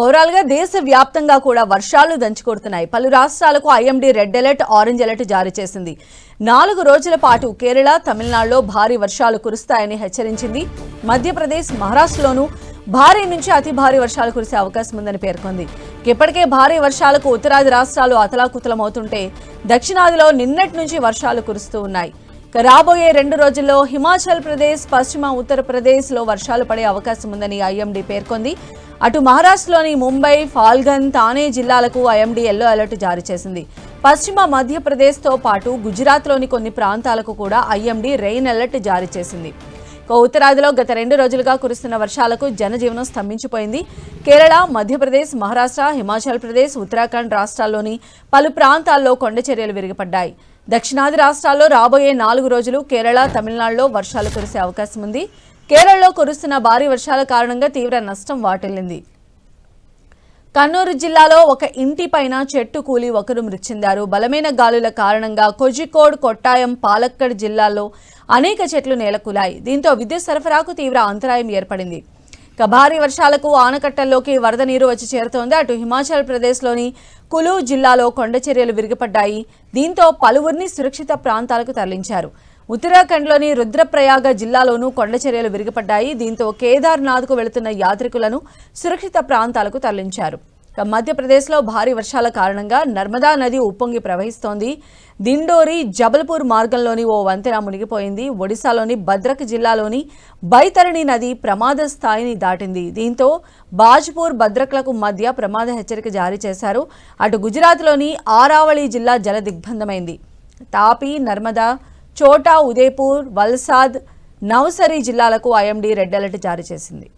ఓవరాల్గా దేశ వ్యాప్తంగా కూడా వర్షాలు దంచుకొడుతున్నాయి. పలు రాష్ట్రాలకు IMD red alert orange alert జారీ చేసింది. నాలుగు రోజుల పాటు కేరళ తమిళనాడులో భారీ వర్షాలు కురుస్తాయని హెచ్చరించింది. మధ్యప్రదేశ్ మహారాష్ట్రలోనూ భారీ నుంచి అతి భారీ వర్షాలు కురిసే అవకాశం ఉందని పేర్కొంది. ఇప్పటికే భారీ వర్షాలకు ఉత్తరాది రాష్ట్రాలు అతలాకుతలమవుతుంటే దక్షిణాదిలో నిన్నటి నుంచి వర్షాలు కురుస్తూ ఉన్నాయి. రాబోయే రెండు రోజుల్లో హిమాచల్ ప్రదేశ్ పశ్చిమ ఉత్తరప్రదేశ్లో వర్షాలు పడే అవకాశం ఉందని ఐఎండీ పేర్కొంది. అటు మహారాష్ట్రలోని ముంబై ఫాల్గన్ తానే జిల్లాలకు ఐఎండీ ఎల్లో అలర్ట్ జారీ చేసింది. పశ్చిమ మధ్యప్రదేశ్తో పాటు గుజరాత్లోని కొన్ని ప్రాంతాలకు కూడా ఐఎండీ రెయిన్ అలర్ట్ జారీ చేసింది. ఉత్తరాదిలో గత రెండు రోజులుగా కురుస్తున్న వర్షాలకు జనజీవనం స్తంభించిపోయింది. కేరళ మధ్యప్రదేశ్ మహారాష్ట్ర హిమాచల్ ప్రదేశ్ ఉత్తరాఖండ్ రాష్ట్రాల్లోని పలు ప్రాంతాల్లో కొండ చర్యలు విరిగిపడ్డాయి. దక్షిణాది రాష్ట్రాల్లో రాబోయే నాలుగు రోజులు కేరళ తమిళనాడులో వర్షాలు కురిసే అవకాశం ఉంది. కేరళలో కురుస్తున్న భారీ వర్షాల కారణంగా తీవ్ర నష్టం వాటిల్లింది. కన్నూరు జిల్లాలో ఒక ఇంటి పైన చెట్టు కూలి ఒకరు మృతి చెందారు బలమైన గాలుల కారణంగా కోజికోడ్ కొట్టాయం పాలక్కడ్ జిల్లాల్లో అనేక చెట్లు నేలకూలాయి. దీంతో విద్యుత్ సరఫరాకు తీవ్ర అంతరాయం ఏర్పడింది. ఇక భారీ వర్షాలకు ఆనకట్టల్లోకి వరద నీరు వచ్చి చేరుతోంది. అటు హిమాచల్ ప్రదేశ్లోని కులు జిల్లాలో కొండ చర్యలు విరిగిపడ్డాయి. దీంతో పలువురిని సురక్షిత ప్రాంతాలకు తరలించారు. ఉత్తరాఖండ్లోని రుద్రప్రయాగ జిల్లాలోనూ కొండ చర్యలు విరిగిపడ్డాయి. దీంతో కేదార్నాథ్కు వెళుతున్న యాత్రికులను సురక్షిత ప్రాంతాలకు తరలించారు. మధ్యప్రదేశ్లో భారీ వర్షాల కారణంగా నర్మదా నది ఉప్పొంగి ప్రవహిస్తోంది. దిండోరి జబల్పూర్ మార్గంలోని ఓ వంతెన మునిగిపోయింది. ఒడిశాలోని భద్రక్ జిల్లాలోని బైతరణి నది ప్రమాద స్థాయిని దాటింది. దీంతో బాజ్పూర్ భద్రక్లకు మధ్య ప్రమాద హెచ్చరిక జారీ చేశారు. అటు గుజరాత్లోని ఆరావళి జిల్లా జల దిగ్బంధమైంది. తాపీ నర్మదా చోటా ఉదయపూర్ వల్సాద్ నవసరి జిల్లాలకు ఐఎండీ రెడ్ అలర్ట్ జారీ చేసింది.